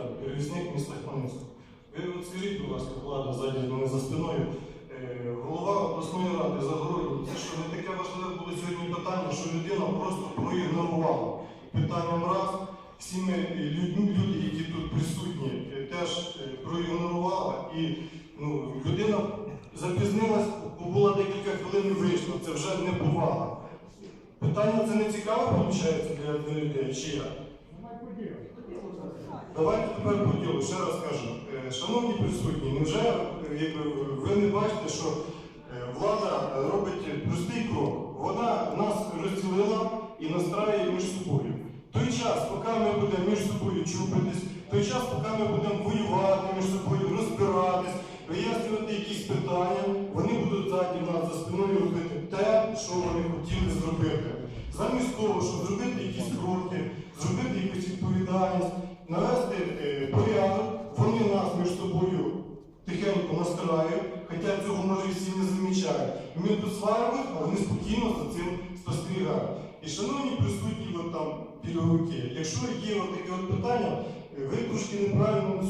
Віталій, перевізник міста Хмельницького. Ви от скажіть, будь ласка, влада ззаді мене за спиною. Е, Голова обласної ради Загородній, це що не таке важливе було сьогодні питання, що людина просто проігнорувала. Питанням раз, всі ми людьми, люди, які тут присутні, е, теж е, проігнорувала. І ну, людина запізнилась, була декілька хвилин і вийшла. Це вже не повага. Питання це не цікаво, виходить, для людей, чи як? Давайте тепер по ділу. Ще раз кажу. Е, Шановні присутні, невже е, ви не бачите, що е, влада робить простий крок? Вона нас розділила і настраює між собою. Той час, поки ми будемо між собою чупитись, той час, поки ми будемо воювати між собою, розбиратись, вияснювати якісь питання, вони будуть ззаді нас за спиною робити те, що вони хотіли зробити. Замість того, щоб зробити якісь кроки, зробити якусь відповідальність, навести е, порядок, вони нас між собою тихенько настраюють, хоча цього може і всі не замічають. Ми тут сваримось, а вони спокійно за цим спостерігають. І шановні присутні от там пільговики, якщо є от таке от питання, е, ви трошки неправильно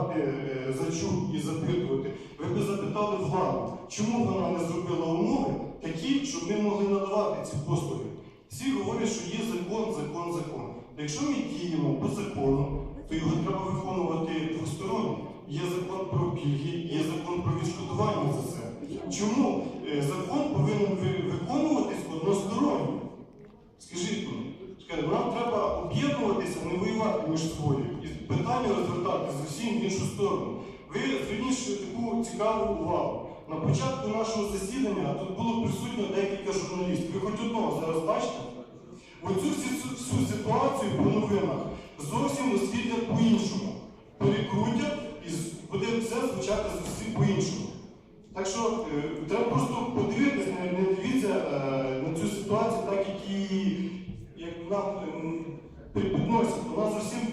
брати е, за чуб і запитувати, ви б запитали владу, чому вона не зробила умови такі, щоб ми могли надавати ці послуги. Всі говорять, що є закон, закон, закон. Якщо ми діємо по закону, то його треба виконувати двосторонньо. Є закон про пільги, є закон про відшкодування за це. Чому е, закон повинен виконуватись односторонньо? Скажіть мені, нам треба об'єднуватися, не воювати між собою питання розвертати з усім в іншу сторону. Ви зверніть таку цікаву увагу. На початку нашого засідання тут було присутньо декілька журналістів. Ви хоч одного зараз бачите? Оцю всю, всю ситуацію по новинах зовсім освітлять по-іншому. Перекрутять і буде все звучати зовсім по-іншому. Так що е, треба просто подивитись, не, не дивіться е, на цю ситуацію, так як її як нам ем, підносять. Виходить трошки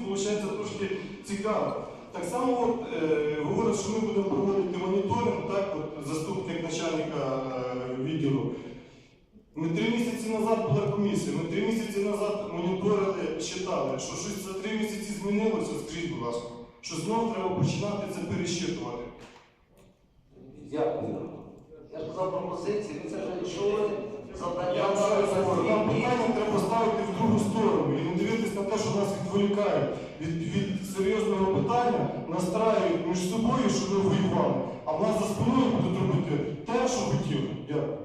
цікаво. Так само от, е, говорять, що ми будемо проводити моніторинг, так, от, заступник начальника е, відділу. Ми три місяці назад була комісія, ми три місяці назад моніторили, читали, що щось за три місяці змінилося, скажіть, будь ласка, що знову треба починати це пересчитувати. Дякую. Я ж казав пропозиції, ви це вже чули. Завдання Я вам ще говорю, нам питання треба ставити в другу сторону і не дивитися на те, що нас відволікають від, від серйозного питання, настраюють між собою, що ви воювали, а в нас за спиною будуть робити те, що хотіли. Дякую.